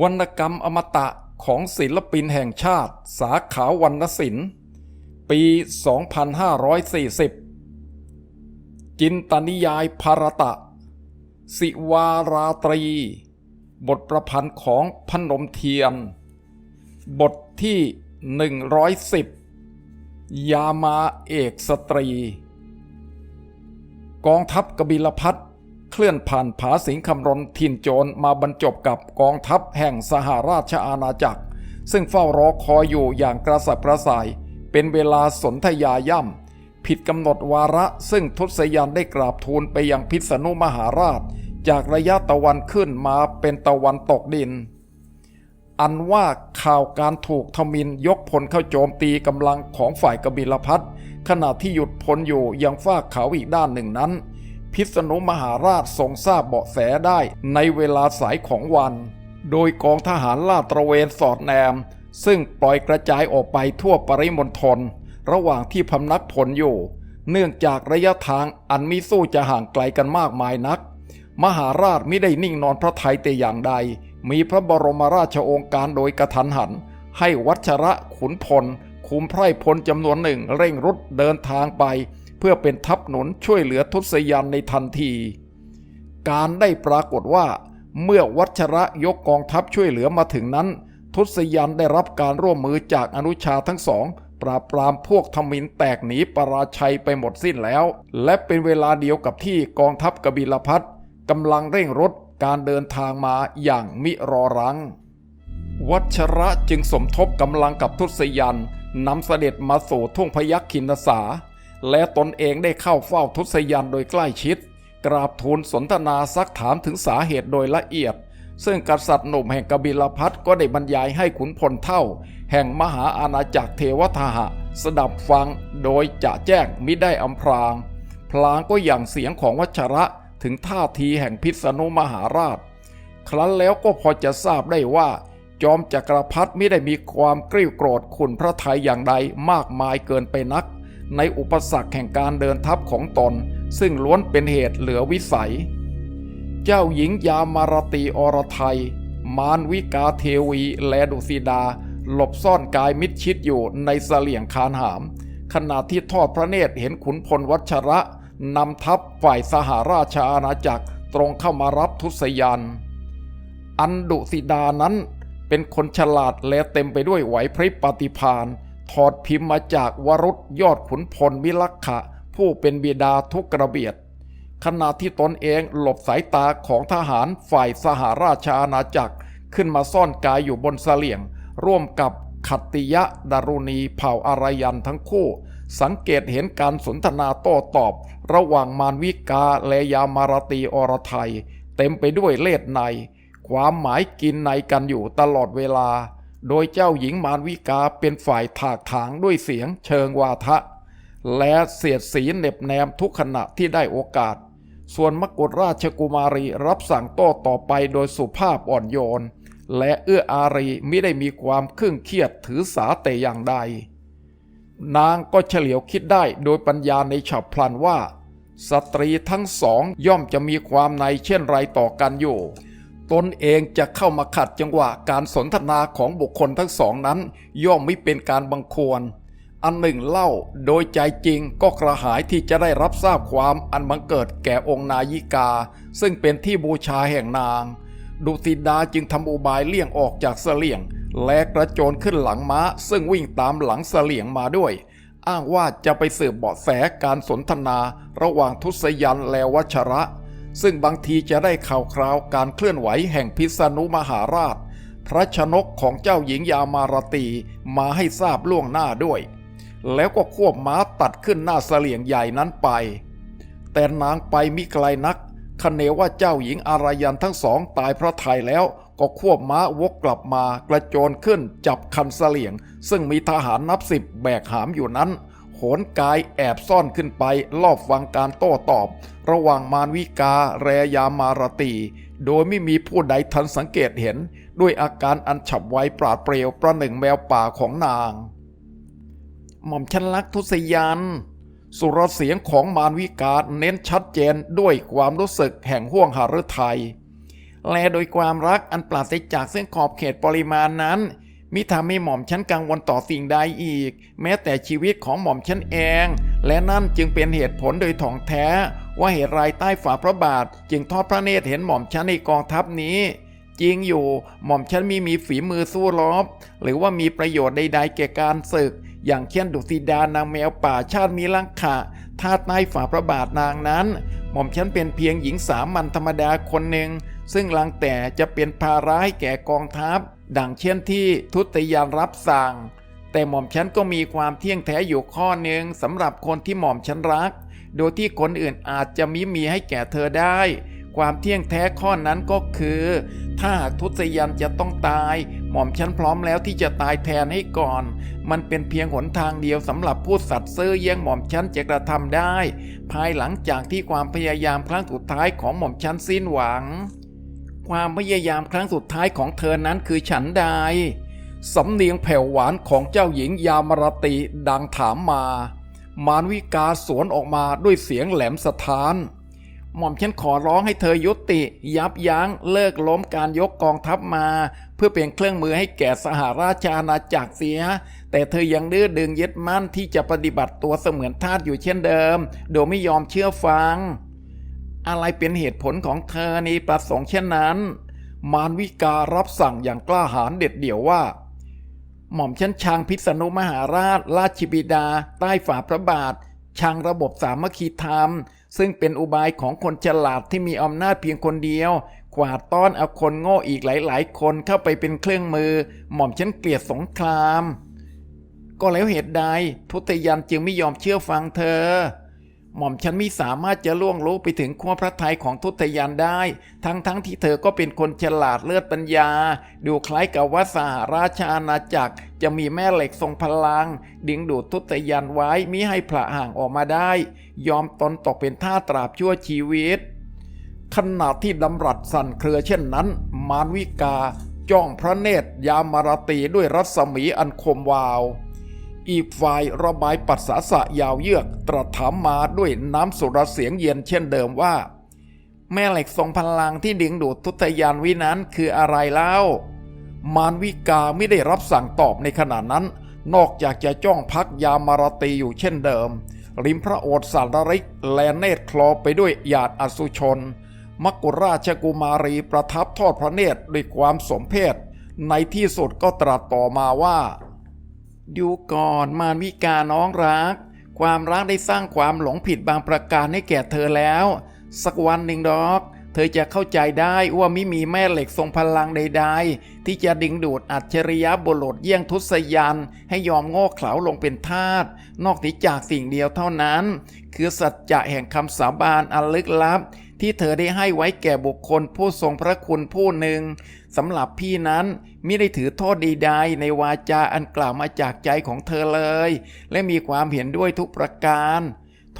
วรรณกรรมอมตะของศิลปินแห่งชาติ สาขาวรรณศิลป์ ปี 2540 จินตนิยายภารตะ สิวาราตรี บทประพันธ์ของพนมเทียน บทที่ 110 ยามาเอกสตรี กองทัพกบิลพัท เคลื่อนผ่านผาสิงคำรนทินโจรมาบรรจบกับกองทัพแห่งสหราชอาณาจักร ซึ่งเฝ้ารอคอยอยู่อย่างกระสับกระส่าย เป็นเวลาสนธยาย่ำผิดกำหนดวาระซึ่งทศยันได้กราบทูลไปยังพิษณุมหาราช จากระยะตะวันขึ้นมาเป็นตะวันตกดิน อันว่าข่าวการถูกทมินยกพลเข้าโจมตีกำลังของฝ่ายกบิลพัทขณะที่หยุดพลอยู่ยังฟาเขาอีกด้านหนึ่งนั้น พิษณุมหาราชทรงทราบเบาะแสได้ในเวลาสายของวัน โดยกองทหารลาดตระเวนสอดแนม ซึ่งปล่อยกระจายออกไปทั่วปริมณฑลระหว่างที่พำนักผลอยู่ เนื่องจากระยะทางอันมิสู้จะห่างไกลกันมากมายนัก มหาราชไม่ได้นิ่งนอนพระทัยแต่อย่างใด มีพระบรมราชโองการโดยกระทันหัน ให้วัชระขุนพลคุมไพร่พลจำนวนหนึ่งเร่งรุดเดินทางไป พื่อเป็นทัพหนุนช่วยเหลือทศยันในทันที การได้ปรากฏว่า เมื่อวัชระยกกองทัพช่วยเหลือมาถึงนั้น ทศยันได้รับการร่วมมือจากอนุชาทั้งสองปราบปรามพวกทมินแตกหนีปราชัยไปหมดสิ้นแล้ว และเป็นเวลาเดียวกับที่กองทัพกบิลพัทกำลังเร่งรถการเดินทางมาอย่างมิรอรัง วัชระจึงสมทบกำลังกับทุศยันนำเสด็จมาสู่ทุ่งพยัคฆ์คินสา และตนเองได้เข้าเฝ้าทศยันโดยใกล้ชิด กราบทูลสนทนาซักถามถึงสาเหตุโดยละเอียด ซึ่งกษัตริย์หนุ่มแห่งกบิลพัทก็ได้บรรยายให้ขุนพลเท่า แห่งมหาอาณาจักรเทวทหะ สดับฟังโดยจะแจ้งมิได้อำพราง พลางก็อย่างเสียงของวัชระถึงท่าทีแห่งพิษณุมหาราช ครั้นแล้วก็พอจะทราบได้ว่า จอมจักรพรรดิไม่ได้มีความกริ้วโกรธขุนพระทัยอย่างใดมากมายเกินไปนัก ในอุปสรรคแห่งการเดินทัพของตน ซึ่งล้วนเป็นเหตุเหลือวิสัย เจ้าหญิงยามารตีอรไทย มารวิกาเทวีและดุสิดา หลบซ่อนกายมิดชิดอยู่ในเสลี่ยงคานหาม ขณะที่ทอดพระเนตรเห็นขุนพลวัชระนำทัพฝ่ายสหราชอาณาจักรตรงเข้ามารับทุศยันอันดุสิดานั้นเป็นคนฉลาดและเต็มไปด้วยไหวพริบปฏิภาณ ถอดพิมพ์มาจากวรุษยอดขุนพลวิลักขะ ผู้เป็นบิดาทุกกระเบียด ขณะที่ตนเองหลบสายตาของทหารฝ่ายสหราชอาณาจักร ขึ้นมาซ่อนกายอยู่บนเสลี่ยง ร่วมกับขัตติยะดารุณีเผ่าอารยันทั้งคู่ สังเกตเห็นการสนทนาโต้ตอบ ระหว่างมารวิกาและยามารตีอรไทย เต็มไปด้วยเล่ห์ใน ความหมายกินในกันอยู่ตลอดเวลา โดยเจ้าหญิงมารวิกาเป็นฝ่ายถากถางด้วยเสียงเชิงวาทะ และเสียดสีเหน็บแนมทุกขณะที่ได้โอกาส ส่วนมกุฎราชกุมารีรับสั่งโต้ต่อไปโดยสุภาพอ่อนโยน และเอื้ออารีไม่ได้มีความเครื่องเครียดถือสาแต่อย่างใด นางก็เฉลียวคิดได้โดยปัญญาในฉับพลันว่า สตรีทั้งสองย่อมจะมีความในเช่นไรต่อกันอยู่ ตนเองจะเข้ามาขัดจังหวะการสนทนาของบุคคลทั้งสองนั้น ย่อมไม่เป็นการบังควร อันหนึ่งเล่าโดยใจจริงก็กระหายที่จะได้รับทราบความอันบังเกิดแก่องค์นายิกา ซึ่งเป็นที่บูชาแห่งนาง ดุสิดาจึงทำอุบายเลี่ยงออกจากเสลี่ยง และกระโจนขึ้นหลังม้า ซึ่งวิ่งตามหลังเสลี่ยงมาด้วย อ้างว่าจะไปสืบเบาะแสการสนทนา ระหว่างทุศยันและวัชระ ซึ่งบางทีจะได้ข่าวคราวการเคลื่อนไหวแห่งพิษณุมหาราช พระชนกของเจ้าหญิงยามารตีมาให้ทราบล่วงหน้าด้วย แล้วก็ควบม้าตัดขึ้นหน้าเสลี่ยงใหญ่นั้นไป แต่นางไปมิไกลนักคเนว่าเจ้าหญิงอารยันทั้งสองตายพระทัยแล้วก็ควบม้าวกกลับมากระโจนขึ้นจับคันเสลี่ยง ซึ่งมีทหารนับสิบแบกหามอยู่นั้น โหนกายแอบซ่อนขึ้นไปลอบฟังการโต้ตอบ ระหว่างมารวิกาแรยามารตี โดยไม่มีผู้ใดทันสังเกตเห็น ด้วยอาการอันฉับไวปราดเปรียวประหนึ่งแมวป่าของนาง หม่อมชันลักษณ์ทุศยันสุรเสียงของมารวิกาเน้นชัดเจนด้วยความรู้สึกแห่งห่วงหฤทัยและโดยความรักอันปราศจากซึ่งขอบเขตปริมาณนั้น มิทำให้หม่อมฉันกังวลต่อสิ่งใดอีก แม้แต่ชีวิตของหม่อมฉันเอง และนั่นจึงเป็นเหตุผลโดยถ่องแท้ ว่าเหตุไรใต้ฝ่าพระบาท จึงทอดพระเนตรเห็นหม่อมฉันในกองทัพนี้จริงอยู่หม่อมฉันมีมีฝีมือสู้รบหรือว่ามีประโยชน์ใดๆแก่การศึก อย่างเช่นดุสิดานางแมวป่าชาติมีลังขะทาสใต้ฝ่าพระบาทนางนั้น หม่อมฉันเป็นเพียงหญิงสามัญธรรมดาคนหนึ่ง ซึ่งลังแต่จะเป็นภาระให้แก่กองทัพ ดังเช่นที่ทุตยานรับสั่ง แต่หม่อมฉันก็มีความเที่ยงแท้อยู่ข้อหนึ่งสำหรับคนที่หม่อมฉันรัก โดยที่คนอื่นอาจจะมิมีให้แก่เธอได้ ความเที่ยงแท้ข้อนั้นก็คือ ถ้าทุตยันจะต้องตาย หม่อมฉันพร้อมแล้วที่จะตายแทนให้ก่อน มันเป็นเพียงหนทางเดียวสำหรับผู้สัตว์ซื่อเยี่ยงหม่อมฉันจะกระทำได้ ภายหลังจากที่ความพยายามครั้งสุดท้ายของหม่อมฉันสิ้นหวัง ความพยายามครั้งสุดท้ายของเธอนั้นคือฉันใดสำเนียงแผ่วหวานของเจ้าหญิงยามรติดังถามมา มารวิกาสวนออกมาด้วยเสียงแหลมสะท้าน หม่อมฉันขอร้องให้เธอยุติ ยับยั้งเลิกล้มการยกกองทัพมา เพื่อเป็นเครื่องมือให้แก่สหราชอาณาจักรเสีย แต่เธอยังดื้อดึงยึดมั่นที่จะปฏิบัติตัวเสมือนทาสอยู่เช่นเดิม โดยไม่ยอมเชื่อฟัง อะไรเป็นเหตุผลของเธอในประสงค์เช่นนั้น มารวิการับสั่งอย่างกล้าหาญเด็ดเดี่ยวว่า หม่อมชันชางพิษณุมหาราช ราชบิดา ใต้ฝ่าพระบาทชางระบบสามัคคีธรรม ซึ่งเป็นอุบายของคนฉลาดที่มีอำนาจเพียงคนเดียว กวาดต้อนเอาคนโง่อีกหลาย ๆ คนเข้าไปเป็นเครื่องมือ หม่อมฉันเกลียดสงคราม ก็แล้วเหตุใด ทุตยันจึงไม่ยอมเชื่อฟังเธอ หม่อมฉันไม่สามารถจะล่วงรู้ไปถึงขั้วพระทัยของทุตยานได้ ทั้งๆทที่เธอก็เป็นคนฉลาดเลือดปัญญา ดูคล้ายกับว่าสหราชอาณาจักร จะมีแม่เหล็กทรงพลัง ดึงดูดทุตยานไว้มิให้พระห่างออกมาได้ ยอมตนตกเป็นท่าตราบชั่วชีวิต ขณะที่ดำรัสสั่นเครือเช่นนั้น มารวิกา จ้องพระเนตรยามารตีด้วยรัศมีอันคมวาว อีกฝ่ายระบายปัสสาสะยาวเยือก ตรัสถามมาด้วยน้ำสุรเสียงเย็นเช่นเดิมว่า แม่เหล็กทรงพลังที่ดึงดูดทุตยานวินั้นคืออะไรเล่ามารวิกาไม่ได้รับสั่งตอบในขณะนั้น นอกจากจะจ้องพักยามารตีอยู่เช่นเดิม ริมพระโอษฐ์สารริกแลเนตรคลอไปด้วยหยาดอสุชน มกุราชกุมารีประทับทอดพระเนตรด้วยความสมเพชในที่สุดก็ตรัสต่อมาว่า ดูก่อนมารวิกาน้องรัก ความรักได้สร้างความหลงผิดบางประการให้แก่เธอแล้ว สักวันหนึ่งดอก เธอจะเข้าใจได้ว่าไม่มีแม่เหล็กทรงพลังใด ๆ ที่จะดึงดูดอัจฉริยะบุรุษเยี่ยงทุสยัน ให้ยอมโง่เขลาลงเป็นทาสนอกจากสิ่งเดียวเท่านั้น คือสัจจะแห่งคำสาบานอันลึกลับ ที่เธอได้ให้ไว้แก่บุคคลผู้ทรงพระคุณผู้หนึ่งสำหรับพี่นั้นมิได้ถือโทษใดๆในวาจาอันกล่าวมาจากใจของเธอเลย และมีความเห็นด้วยทุกประการ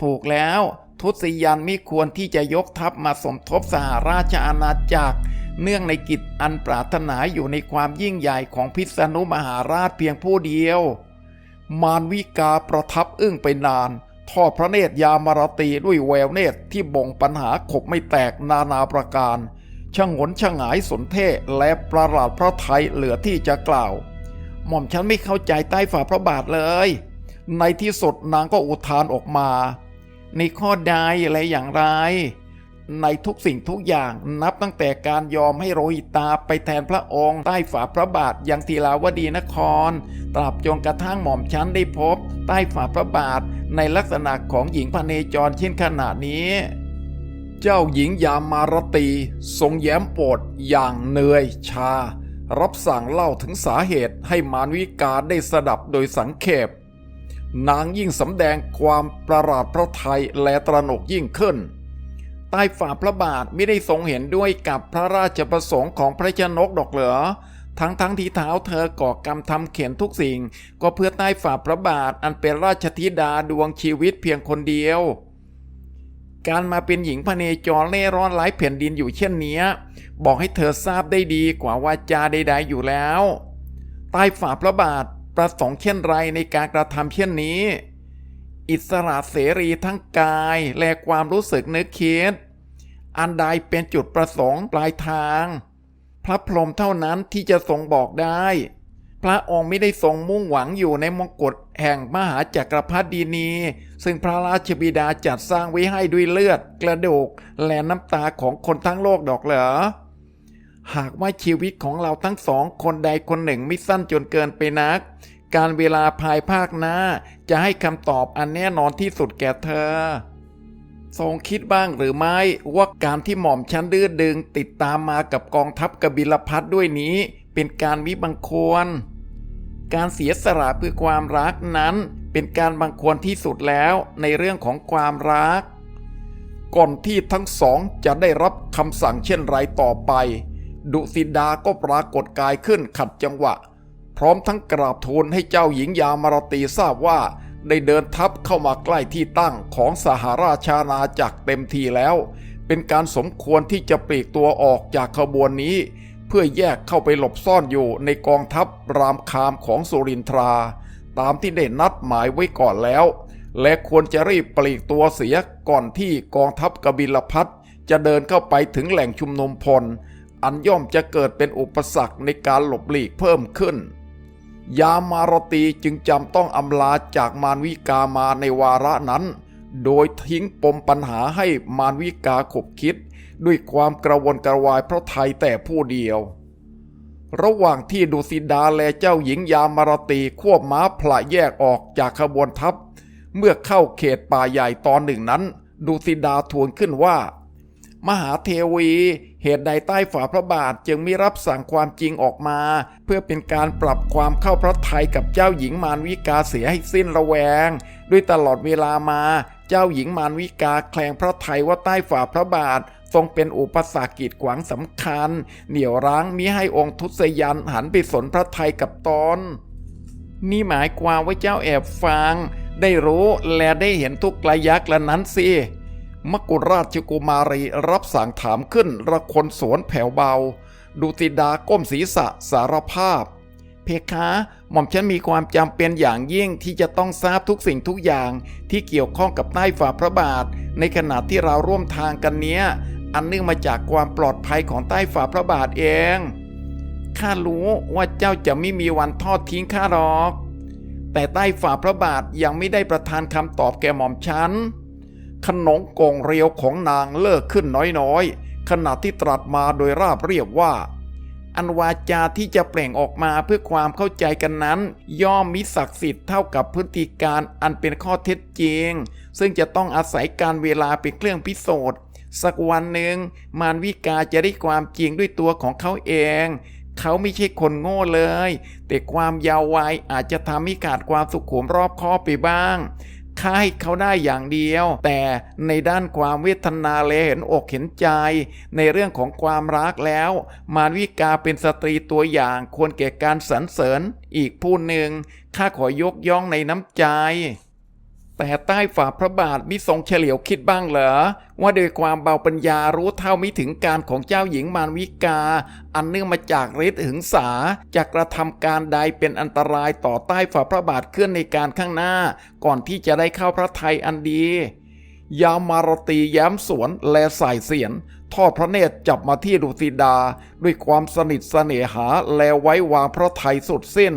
ถูกแล้วทุตยันไม่ควรที่จะยกทัพมาสมทบสหราชอาณาจักร เนื่องในกิจอันปรารถนาอยู่ในความยิ่งใหญ่ของพิษณุมหาราชเพียงผู้เดียว มารวิกาประทับอึ้งไปนาน ทอดพระเนตรยามารตีด้วยแววเนตรที่บ่งปัญหาขบไม่แตกนานาประการ ช่างหนช่างหายสนเท่และประหลาดพระไทยเหลือที่จะกล่าว หม่อมฉันไม่เข้าใจใต้ฝ่าพระบาทเลย ในที่สุดนางก็อุทานออกมา ในข้อใดอะไรอย่างไร ในทุกสิ่งทุกอย่างนับตั้งแต่การยอมให้โรหิตาไปแทนพระองค์ใต้ฝ่าพระบาทยังทีลาวดีนคร ตราบจนกระทั่งหม่อมฉันได้พบ ใต้ฝ่าพระบาทในลักษณะของหญิงพเนจรเช่นขนาดนี้ เจ้าหญิงยามารตี ทรงแย้มโปรดอย่างเหนื่อยชา รับสั่งเล่าถึงสาเหตุให้มารวิกาได้สดับโดยสังเขปนางยิ่งสำแดงความประหลาดพระไทยและตระหนกยิ่งขึ้น ใต้ฝ่าพระบาทไม่ได้ทรงเห็นด้วยกับพระราชประสงค์ของพระชนกดอกเหรอทั้งทั้งที่เท้าเธอก่อกรรมทำเขียนทุกสิ่ง ก็เพื่อใต้ฝ่าพระบาทอันเป็นราชธิดาดวงชีวิตเพียงคนเดียว การมาเป็นหญิงพเนจรเล่ร่อนไร้แผ่นดินอยู่เช่นเนี้บอกให้เธอทราบได้ดีกว่าวาจาใดๆอยู่แล้ว ใต้ฝ่าพระบาทประสงค์เช่นไรในการกระทำเช่นนี้ อิสระเสรีทั้งกาย และความรู้สึกนึกคิด อันใดเป็นจุดประสงค์ปลายทาง พระพรหมเท่านั้นที่จะทรงบอกได้ พระองค์ไม่ได้ทรงมุ่งหวังอยู่ในมงกุฎแห่งมหาจักรพรรดินี ซึ่งพระราชบิดาจัดสร้างไว้ให้ด้วยเลือด กระดูกและน้ำตาของคนทั้งโลกดอกเหรอหากว่าชีวิตของเราทั้งสองคนใดคนหนึ่งไม่สั้นจนเกินไปนัก การเวลาภายภาคหน้า จะให้คำตอบอันแน่นอนที่สุดแก่เธอ ทรงคิดบ้างหรือไม่ว่าการที่หม่อมชั้นดื้อดึงติดตามมากับกองทัพกบิลพัทด้วยนี้ เป็นการมิบังควร การเสียสละเพื่อความรักนั้นเป็นการบังควรที่สุดแล้วในเรื่องของความรัก ก่อนที่ทั้งสองจะได้รับคำสั่งเช่นไรต่อไป ดุสิดาก็ปรากฏกายขึ้นขัดจังหวะ พร้อมทั้งกราบทูลให้เจ้าหญิงยามารตีทราบว่า ได้เดินทัพเข้ามาใกล้ที่ตั้งของสหราชอาณาจักรเต็มทีแล้ว เป็นการสมควรที่จะปลีกตัวออกจากขบวนนี้ เพื่อแยกเข้าไปหลบซ่อนอยู่ในกองทัพรามคามของสุรินทรา ตามที่ได้นัดหมายไว้ก่อนแล้ว และควรจะรีบปลีกตัวเสียก่อนที่กองทัพกบิลพัทจะเดินเข้าไปถึงแหล่งชุมนุมพล อันย่อมจะเกิดเป็นอุปสรรคในการหลบหลีกเพิ่มขึ้น ยามารตีจึงจำต้องอำลาจากมารวิกามาในวาระนั้น โดยทิ้งปมปัญหาให้มารวิกาขบคิด ด้วยความกระวนกระวายเพราะไทยแต่ผู้เดียว ระหว่างที่ดุสิดาและเจ้าหญิงยามารตีควบม้าผละแยกออกจากขบวนทัพ เมื่อเข้าเขตป่าใหญ่ตอนหนึ่งนั้นดุสิดาทูลขึ้นว่า มหาเทวี เหตุใดใต้ฝ่าพระบาทจึงไม่รับสั่งความจริงออกมา เพื่อเป็นการปรับความเข้าพระทัยกับเจ้าหญิงมารวิกาเสียให้สิ้นระแวง ด้วยตลอดเวลามา เจ้าหญิงมารวิกาแคลงพระทัยว่าใต้ฝ่าพระบาททรงเป็นอุปสรรคกีดขวางสำคัญ เหนี่ยวรั้งมิให้องค์ทุสยันหันไปสนพระทัยกับตนนี่หมายความว่าเจ้าแอบฟัง ได้รู้และได้เห็นทุกระยักละนั้นสิ มกุฎราชกุมารีรับสั่งถามขึ้นระคนสวนแผ่วเบาดุติดาก้มศีรษะสารภาพ เพคะ หม่อมฉันมีความจำเป็นอย่างยิ่งที่จะต้องทราบทุกสิ่งทุกอย่างที่เกี่ยวข้องกับใต้ฝ่าพระบาท ในขณะที่เราร่วมทางกันเนี้ย อันเนื่องมาจากความปลอดภัยของใต้ฝ่าพระบาทเองข้ารู้ว่าเจ้าจะไม่มีวันทอดทิ้งข้าหรอก แต่ใต้ฝ่าพระบาทยังไม่ได้ประทานคำตอบแก่หม่อมฉัน ขนงกงเรียวของนางเลิกขึ้นน้อยๆ ขณะที่ตรัสมาโดยราบเรียบว่า อันวาจาที่จะเปล่งออกมาเพื่อความเข้าใจกันนั้น ย่อมมิศักดิ์สิทธิ์เท่ากับพฤติการอันเป็นข้อเท็จจริง ซึ่งจะต้องอาศัยการเวลาเป็นเครื่องพิสูจน์สักวันหนึ่งมารวิกาจะได้ความจริงด้วยตัวของเขาเอง เขาไม่ใช่คนโง่เลย แต่ความยาววัยอาจจะทำให้ขาดความสุขุมรอบคอบไปบ้าง ค่าให้เขาได้อย่างเดียว แต่ในด้านความเวทนาและเห็นอกเห็นใจ ในเรื่องของความรักแล้ว มารวิกาเป็นสตรีตัวอย่างควรแก่การสรรเสริญอีกผู้หนึ่งข้าขอยกย่องในน้ำใจ แต่ใต้ฝ่าพระบาทมิทรงเฉลียวคิดบ้างเหรอ ว่าโดยความเบาปัญญารู้เท่าไม่ถึงการของเจ้าหญิงมารวิกา อันเนื่องมาจากฤทธิ์หึงสาจะกระทำการใดเป็นอันตรายต่อใต้ฝ่าพระบาทขึ้นในการข้างหน้า ก่อนที่จะได้เข้าพระทัยอันดียามารตีแย้มสวนแลสายเสียน ทอดพระเนตรจับมาที่ดุสิดา ด้วยความสนิทเสน่หาแลไว้วางพระไทยสุดสิ้น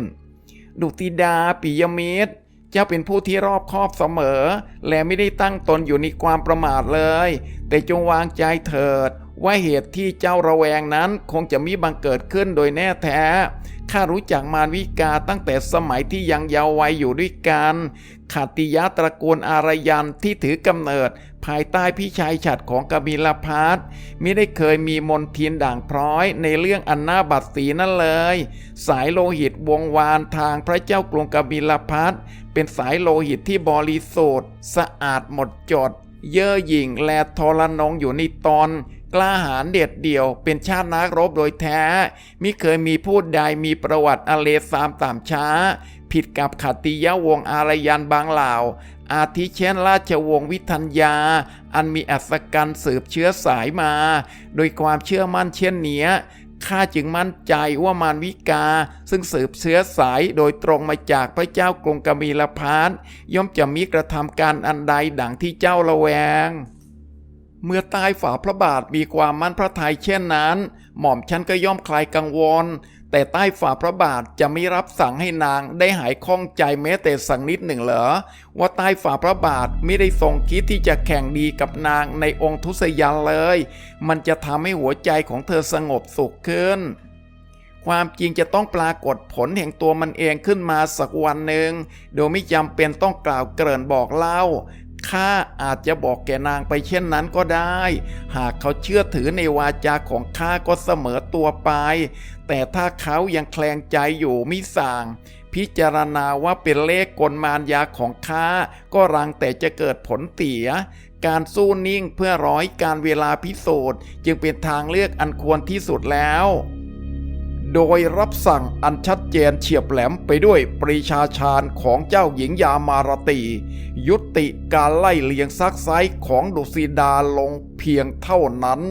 ดุติดาปิยมิตร เจ้าเป็นผู้ที่รอบคอบเสมอ และไม่ได้ตั้งตนอยู่ในความประมาทเลย แต่จงวางใจเถิด ว่าเหตุที่เจ้าระแวงนั้นคงจะมีบังเกิดขึ้นโดยแน่แท้ ข้ารู้จักมารวิกาตั้งแต่สมัยที่ยังเยาว์วัยอยู่ด้วยกันขาติยะตระกูลอารยันที่ถือกำเนิด ภายใต้พี่ชายฉัดของกบิลพัทมิได้เคยมีมนทียนด่างพร้อยในเรื่องอันนาบัดสีนั่นเลย สายโลหิตวงวานทางพระเจ้ากรุงกบิลพัทเป็นสายโลหิตที่บริสุทธิ์สะอาดหมดจด เย่อหยิ่งและทรนงอยู่ในตอน กล้าหาญเด็ดเดี่ยว เป็นชาตินักรบโดยแท้ มิเคยมีผู้ใดมีประวัติอเลสามตามช้า ผิดกับขัตติยวงศ์อารยันบางเหล่า อาทิเช่นราชวงศ์วิทัญญา อันมีอัศกันสืบเชื้อสายมา โดยความเชื่อมั่นเช่นเนี้ยข้าจึงมั่นใจว่ามารวิกา ซึ่งสืบเชื้อสายโดยตรงมาจากพระเจ้ากรุงกบิลพัทย่อมจะมีกระทำการอันใดดังที่เจ้าละแวง เมื่อใต้ฝ่าพระบาทมีความมั่นพระทัยเช่นนั้น หม่อมฉันก็ย่อมคลายกังวล แต่ใต้ฝ่าพระบาทจะไม่รับสั่งให้นางได้หายข้องใจแม้แต่สักนิดหนึ่งเหรอ ว่าใต้ฝ่าพระบาทไม่ได้ทรงคิดที่จะแข่งดีกับนางในองค์ทุสยันเลย มันจะทำให้หัวใจของเธอสงบสุขขึ้นความจริงจะต้องปรากฏผลแห่งตัวมันเองขึ้นมาสักวันหนึ่ง โดยไม่จำเป็นต้องกล่าวเกริ่นบอกเล่า ข้าอาจจะบอกแก่นางไปเช่นนั้นก็ได้ หากเขาเชื่อถือในวาจาของข้าก็เสมอตัวไป แต่ถ้าเขายังแคลงใจอยู่มิสั่งพิจารณาว่าเป็นเลขกลมารยาของข้าก็รังแต่จะเกิดผลเสีย การสู้นิ่งเพื่อร้อยการเวลาพิสูจน์ จึงเป็นทางเลือกอันควรที่สุดแล้ว โดยรับสั่งอันชัดเจนเฉียบแหลมไปด้วยปรีชาชาญของเจ้าหญิงยามารตี ยุติการไล่เลียงซักไซของดุสิดาลงเพียงเท่านั้น